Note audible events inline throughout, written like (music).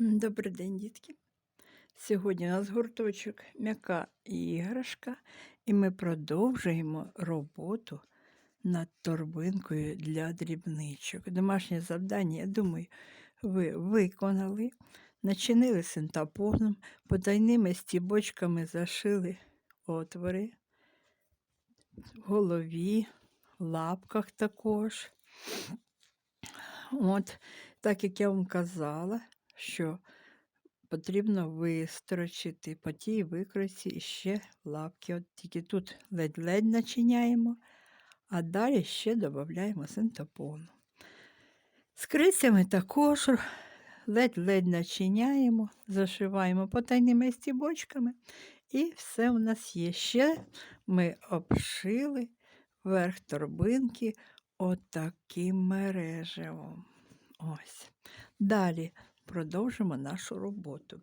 Добрий день, дітки. Сьогодні у нас гурточок м'яка іграшка, і ми продовжуємо роботу над торбинкою для дрібничок. Домашнє завдання, я думаю, ви виконали, начинили синтапоном, потайними стібочками зашили отвори в голові, лапках також. От, так як я вам казала, що потрібно вистрочити по тій викройці ще лапки. От тільки тут ледь-ледь начиняємо, а далі ще додаємо синтепону. З крицями також ледь-ледь начиняємо, зашиваємо потайними стібочками, і все у нас є. Ще ми обшили верх торбинки отаким мережевом. Ось. Далі продовжимо нашу роботу.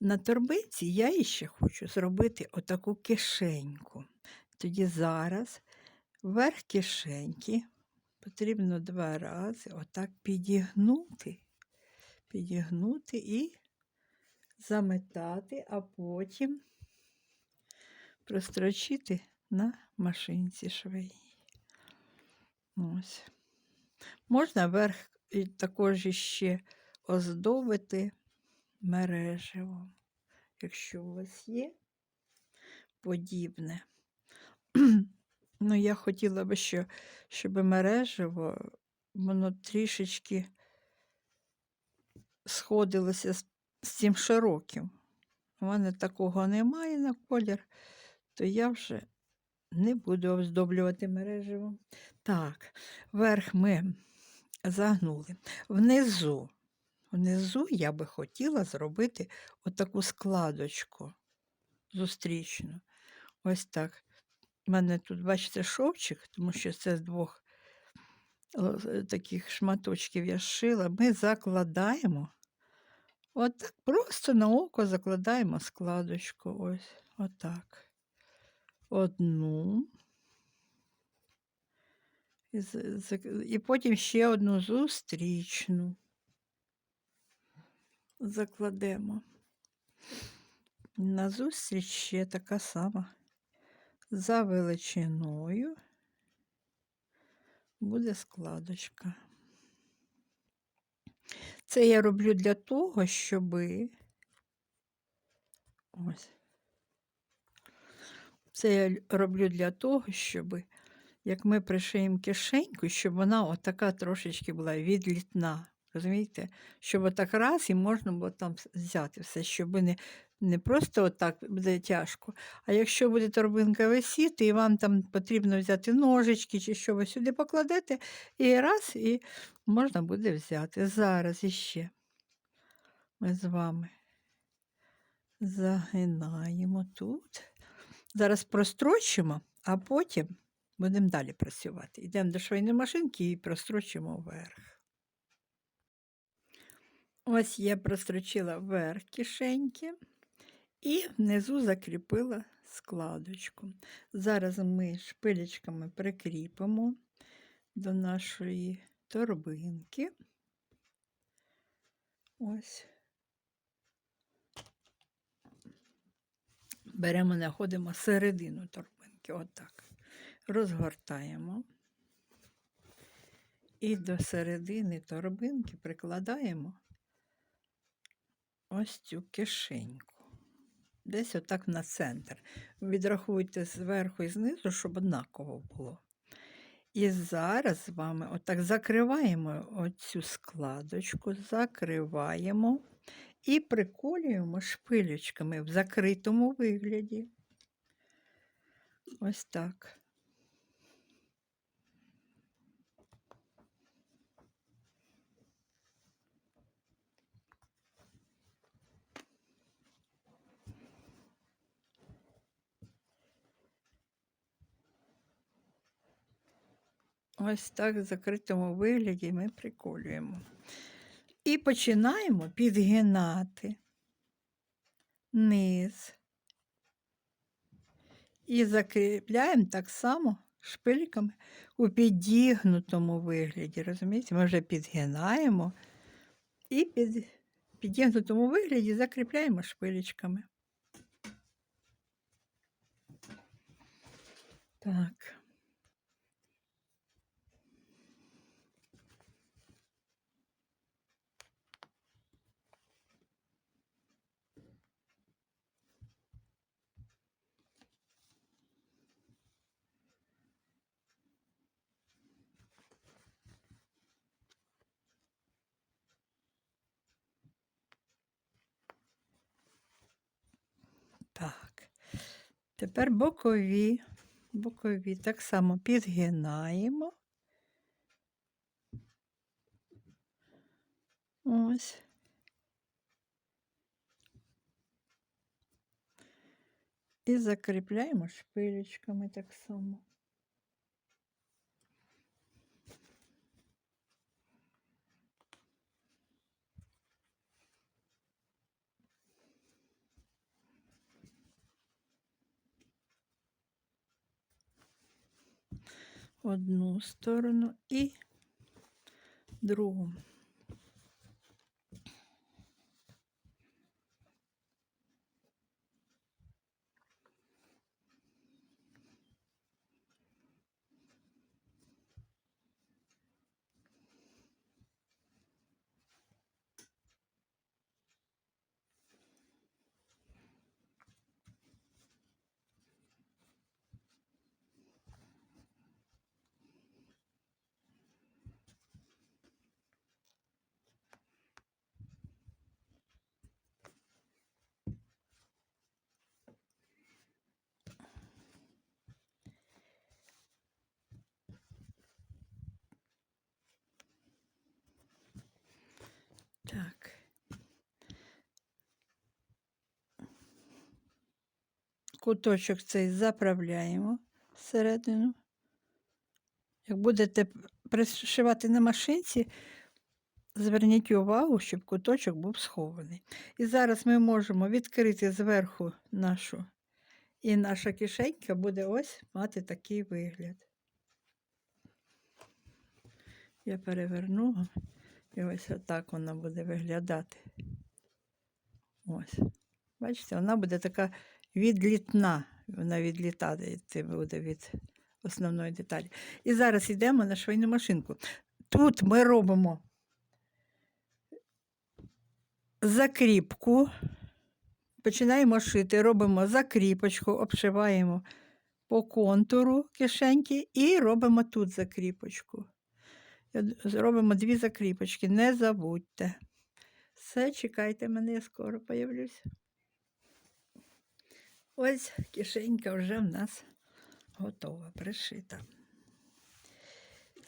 На торбинці я іще хочу зробити отаку кишеньку. Тоді зараз верх кишеньки потрібно два рази отак підігнути, підігнути і заметати, а потім прострочити на машинці швейній. Ось. Можна верх також іще оздобити мереживом, якщо у вас є подібне. (clears throat) Ну, я хотіла би, що, щоб мережево воно трішечки сходилося з, з цим широким. У мене такого немає на колір, то я вже не буду оздоблювати мережево. Так, верх ми загнули. Внизу, внизу я би хотіла зробити отаку складочку зустрічну. Ось так. У мене тут, бачите, шовчик, тому що це з двох таких шматочків я зшила. Ми закладаємо. Отак, просто на око закладаємо складочку. Ось, отак. Одну. І потім ще одну зустрічну. Закладемо. На зустріч ще така сама. За величиною буде складочка. Це я роблю для того, щоби ось. Це я роблю для того, щоб як ми пришиємо кишеньку, щоб вона отака трошечки була відлітна. Розумієте? Щоб отак раз і можна було там взяти все, щоб не, не просто отак буде тяжко, а якщо буде торбинка висіти, і вам там потрібно взяти ножички чи що ви сюди покладете, і раз, і можна буде взяти. Зараз іще ми з вами загинаємо тут. Зараз прострочимо, а потім будемо далі працювати. Йдемо до швейної машинки і прострочимо вверх. Ось я прострочила верх кишеньки і внизу закріпила складочку. Зараз ми шпилечками прикріпимо до нашої торбинки. Ось. Беремо, знаходимо середину торбинки, отак. Розгортаємо. І до середини торбинки прикладаємо ось цю кишеньку. Десь отак на центр. Відрахуйте зверху і знизу, щоб однаково було. І зараз з вами отак закриваємо оцю складочку, закриваємо і приколюємо шпилечками в закритому вигляді. Ось так. Ось так в закритому вигляді ми приколюємо. І починаємо підгинати низ. І закріпляємо так само шпильками у підігнутому вигляді. Розумієте, ми вже підгинаємо і під, підігнутому вигляді закріпляємо шпилечками. Так. Тепер бокові. Бокові так само підгинаємо. Ось. І закріпляємо шпилечками так само. Одну сторону і другу. Так. Куточок цей заправляємо всередину. Як будете пришивати на машинці, зверніть увагу, щоб куточок був схований. І зараз ми можемо відкрити зверху нашу, і наша кишенька буде ось мати такий вигляд. Я переверну. І ось отак вона буде виглядати. Ось. Бачите, вона буде така відлітна. Вона відлітати буде від основної деталі. І зараз йдемо на швейну машинку. Тут ми робимо закріпку, починаємо шити, робимо закріпочку, обшиваємо по контуру кишеньки і робимо тут закріпочку. Зробимо дві закріпочки, не забудьте. Все, чекайте мене, я скоро появлюсь. Ось кишенька вже в нас готова, пришита.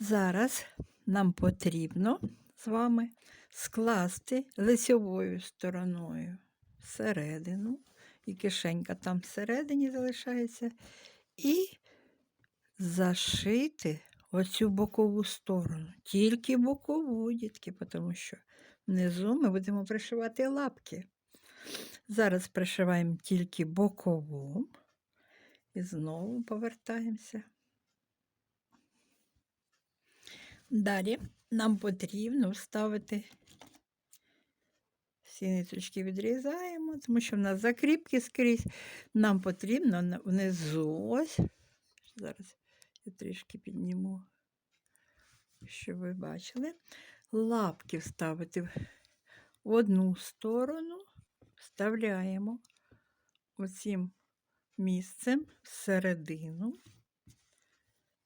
Зараз нам потрібно з вами скласти лицьовою стороною всередину, і кишенька там всередині залишається, і зашити оцю бокову сторону, тільки бокову, дітки, тому що внизу ми будемо пришивати лапки. Зараз пришиваємо тільки бокову і знову повертаємося. Далі нам потрібно вставити всі ниточки відрізаємо, тому що в нас закріпки скрізь. Нам потрібно внизу ось. Зараз я трішки підніму, щоб ви бачили. Лапки вставити в одну сторону, вставляємо оцім місцем всередину,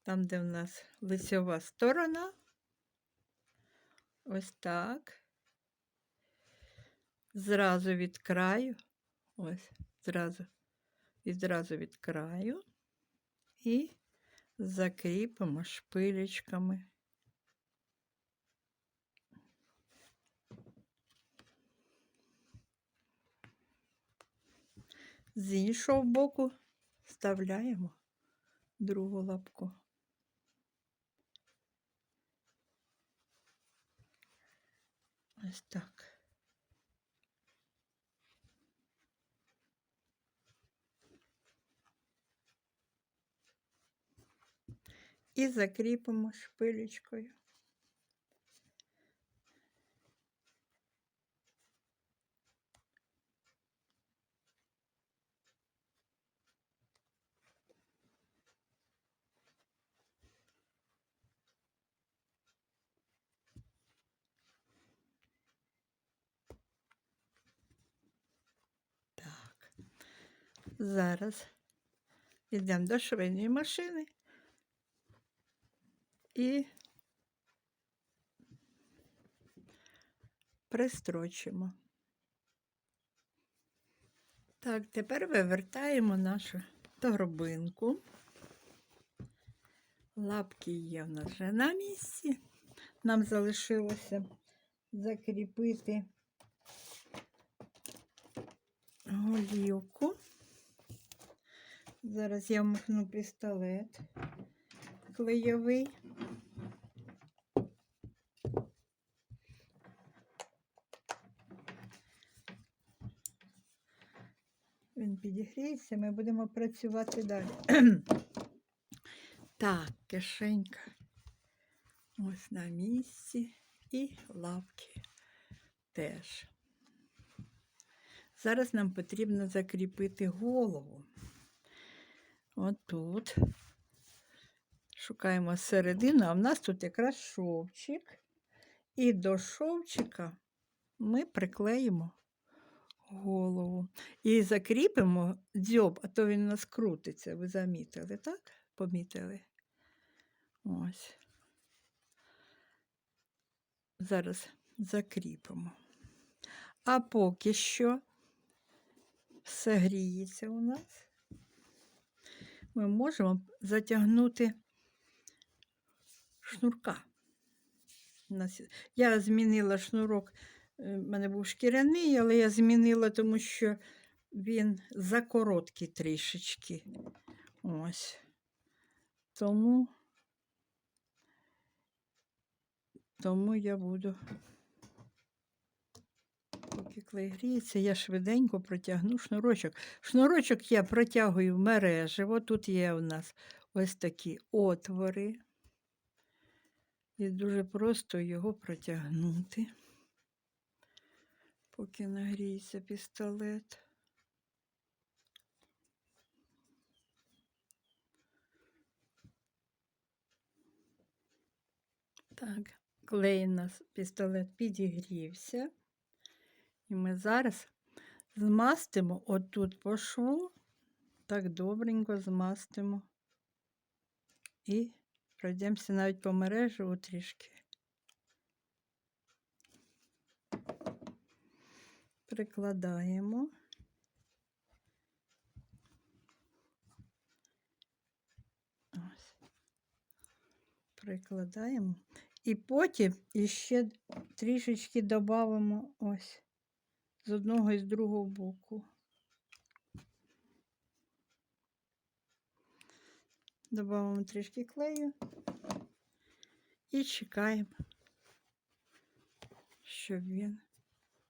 там, де в нас лицьова сторона, ось так, зразу від краю, ось, зразу, відразу від краю. І закріпимо шпилечками. З іншого боку вставляємо другу лапку. Ось так. І закріпимо шпилечкою. Зараз йдемо до швейної машини і пристрочимо. Так, тепер вивертаємо нашу торбинку. Лапки є в нас вже на місці. Нам залишилося закріпити голівку. Зараз я вмикну пістолет клейовий. Він підігріється, ми будемо працювати далі. (clears throat) так, кишенька. Ось на місці і лапки теж. Зараз нам потрібно закріпити голову. Отут. Шукаємо середину, а в нас тут якраз шовчик. І до шовчика ми приклеїмо голову. І закріпимо дзьоб, а то він у нас крутиться. Ви замітили, так? Помітили? Ось. Зараз закріпимо. А поки що все гріється у нас. Ми можемо затягнути шнурка. Я змінила шнурок, у мене був шкіряний, але я змінила, тому що він закороткий трішечки. Ось. Тому, тому я буду, поки клей гріється, я швиденько протягну шнурочок. Шнурочок я протягую в мережево. Тут є у нас ось такі отвори. І дуже просто його протягнути, поки нагріється пістолет. Так, клей у нас пістолет підігрівся. І ми зараз змастимо отут по шву, так добренько змастимо і пройдемося навіть по мережу трішки. Прикладаємо. Прикладаємо. І потім іще трішечки додамо ось з одного і з другого боку. Добавимо трішки клею і чекаємо, щоб він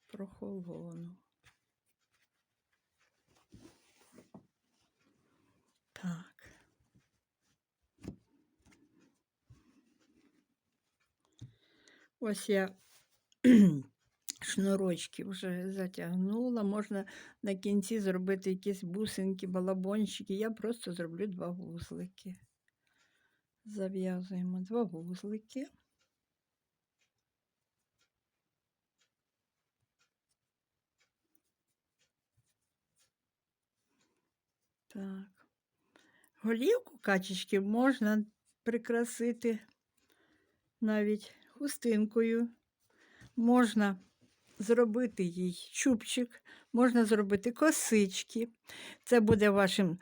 прохолонув. Так. Ось я шнурочки вже затягнула. Можна на кінці зробити якісь бусинки, балабончики. Я просто зроблю два вузлики. Зав'язуємо два вузлики. Так. Голівку качечки можна прикрасити навіть хустинкою. Можна зробити їй чубчик, можна зробити косички. Це буде вашим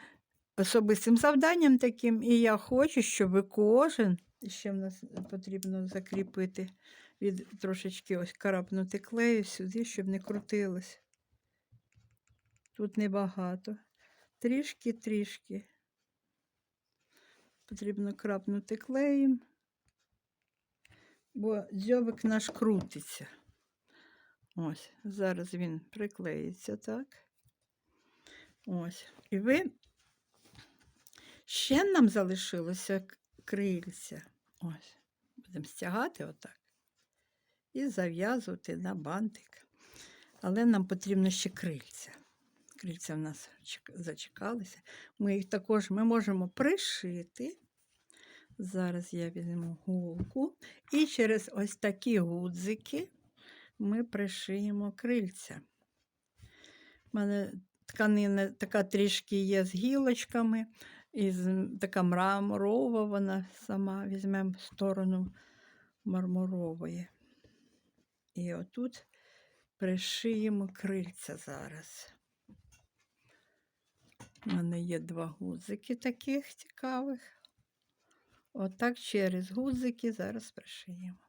особистим завданням таким. І я хочу, щоб ви кожен, ще в нас потрібно закріпити, від трошечки ось карапнути клею сюди, щоб не крутилось. Тут небагато. Трішки-трішки. Потрібно крапнути клеєм, бо дзьобик наш крутиться. Ось, зараз він приклеїться так. Ось. І ви ще нам залишилося крильця. Ось. Будемо стягати отак. І зав'язувати на бантик. Але нам потрібно ще крильця. Крильця в нас чек- зачекалися. Ми їх також ми можемо пришити. Зараз я візьму голку. І через ось такі гудзики ми пришиємо крильця. У мене тканина така трішки є з гілочками, і така мраморова вона сама. Візьмемо сторону мармурової. І отут пришиємо крильця зараз. У мене є два гудзики таких цікавих. Отак через гудзики зараз пришиємо.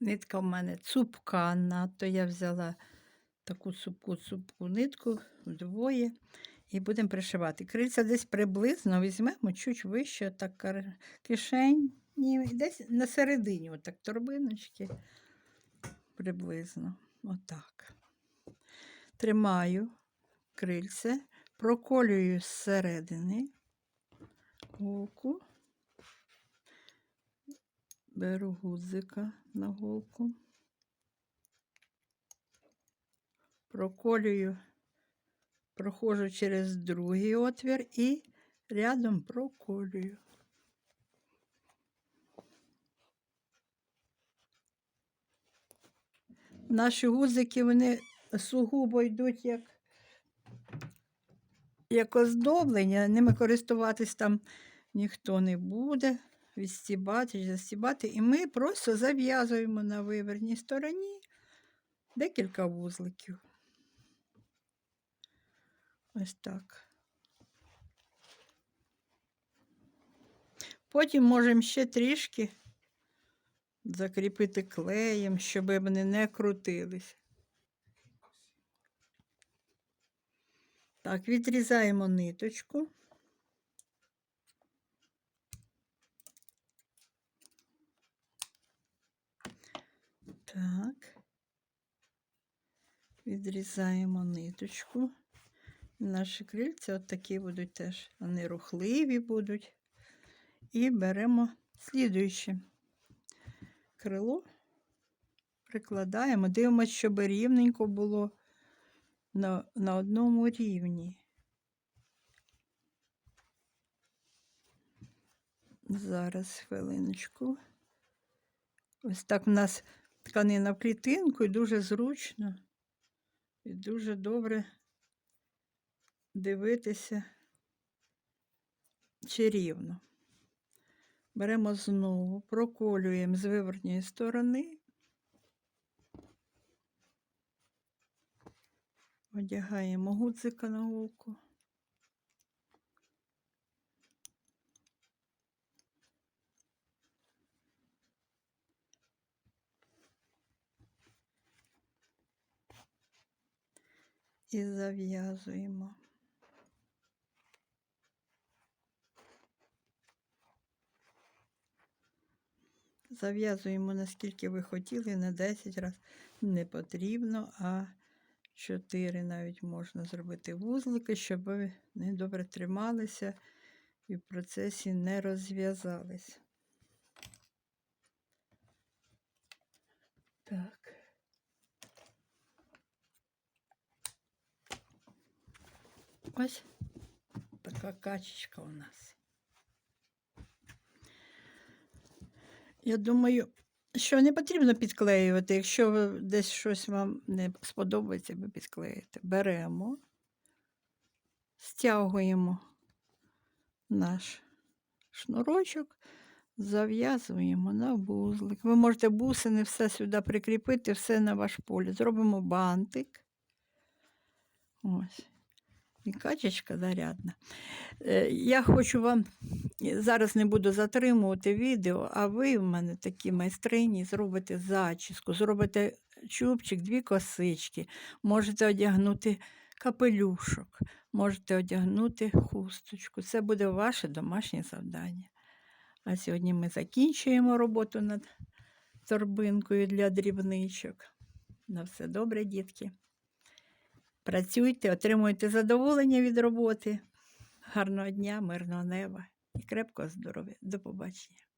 Нитка в мене цупка, то я взяла таку цупку-цупку нитку вдвоє і будемо пришивати. Крильця десь приблизно візьмемо чуть вище, так кишень, десь на середині, отак торбиночки приблизно. Отак. Тримаю крильце, проколюю зсередини голку, беру гудзика на голку, проколюю, проходжу через другий отвір і рядом проколюю. Наші гудзики, вони сугубо йдуть як, як оздоблення, ними користуватись там ніхто не буде, відстібати застібати. І ми просто зав'язуємо на виверній стороні декілька вузликів. Ось так. Потім можемо ще трішки закріпити клеєм, щоб вони не крутились. Так, відрізаємо ниточку. Так. Відрізаємо ниточку. Наші крильця от такі будуть теж. Вони рухливі будуть. І беремо слідуюче крило, прикладаємо, дивимося, щоб рівненько було на, на одному рівні. Зараз хвилиночку. Ось так в нас тканина в клітинку і дуже зручно і дуже добре дивитися чи рівно. Беремо знову, проколюємо з виворотньої сторони, одягаємо гудзика на голку. І зав'язуємо. Зав'язуємо, наскільки ви хотіли, не 10 разів не потрібно, а 4 навіть можна зробити вузлики, щоб ви не добре трималися і в процесі не розв'язались. Так. Ось така качечка у нас. Я думаю, що не потрібно підклеювати. Якщо десь щось вам не сподобається, ви підклеїте. Беремо, стягуємо наш шнурочок, зав'язуємо на вузлик. Ви можете бусини все сюди прикріпити, все на ваш полі. Зробимо бантик. Ось. І качечка зарядна. Е, Я хочу вам зараз не буду затримувати відео, а ви в мене такі майстрині, зробите зачіску, зробите чубчик, дві косички, можете одягнути капелюшок, можете одягнути хусточку. Це буде ваше домашнє завдання. А сьогодні ми закінчуємо роботу над торбинкою для дрібничок. На все добре, дітки. Працюйте, отримуйте задоволення від роботи. Гарного дня, мирного неба і крепкого здоров'я. До побачення.